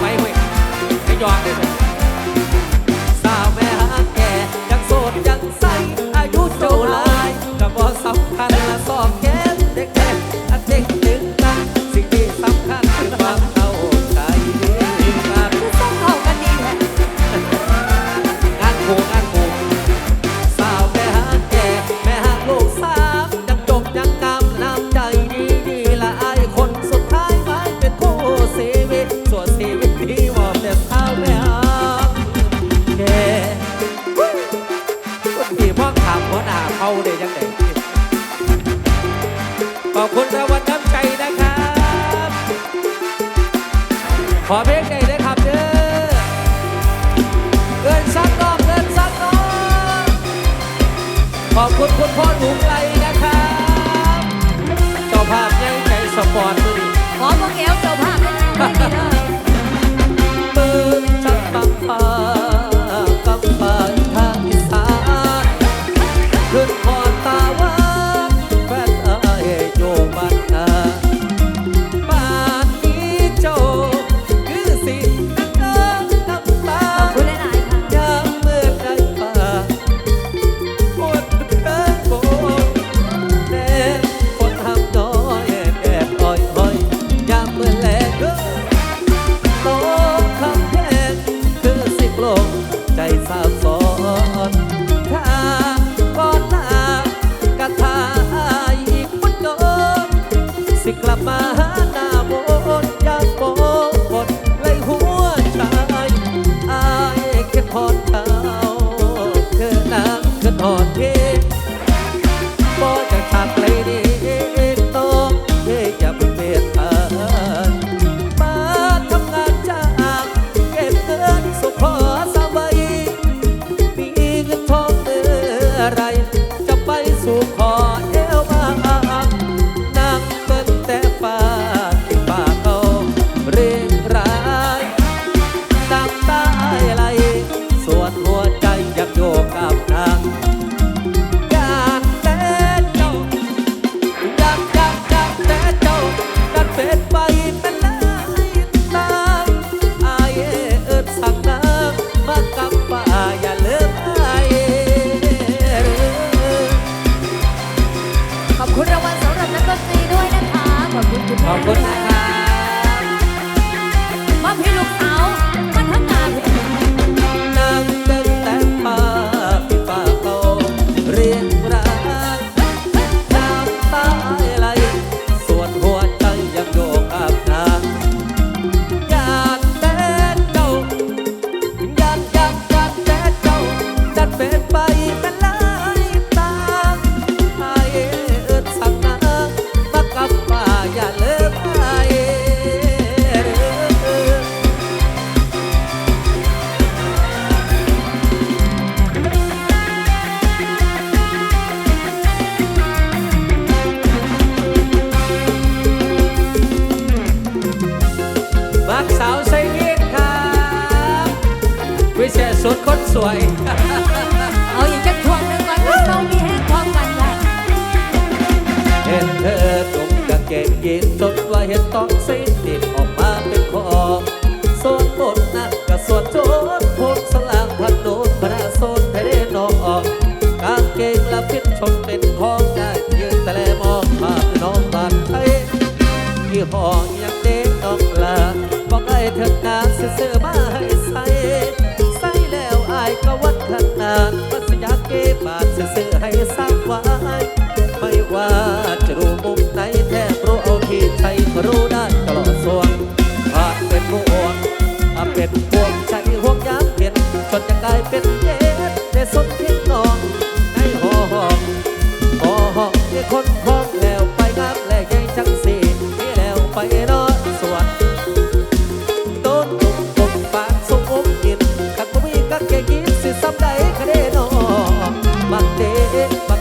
ไปเว้ยไม่ยอมเลยสาวแม่ฮักแกยังโสดยังส ขอบคุณรางวัลน้ำใจนะครับ ขอเพลงใหญ่ได้ครับเด้อเกินสักรองเกินสักรองขอบคุณคุณพ่อหนูไกล คุณรางวัลสำหรับนักดนตรีด้วยนะคะ ขอบคุณคุณแม่ด้วย พ่อยากเด็กตอกลาบอกไอ้เถิดนาสื้อมาให้ใส่ใส่แล้วอายก็วัดขนาดปัญญาเก็บบาทสื้อให้สร้างไว้ไม่ว่าจะรู้มุมไหนแทบรู้เอาที่ใช้รู้ได้ตลอดส่วนผ่าเป็นผู้อ่อนเป็นพวงใจห่วงยามเปียนจนจะกลายเป็นเ va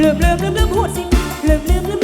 ลืมลืมลืมลืมพูดสิลืมลืมลืม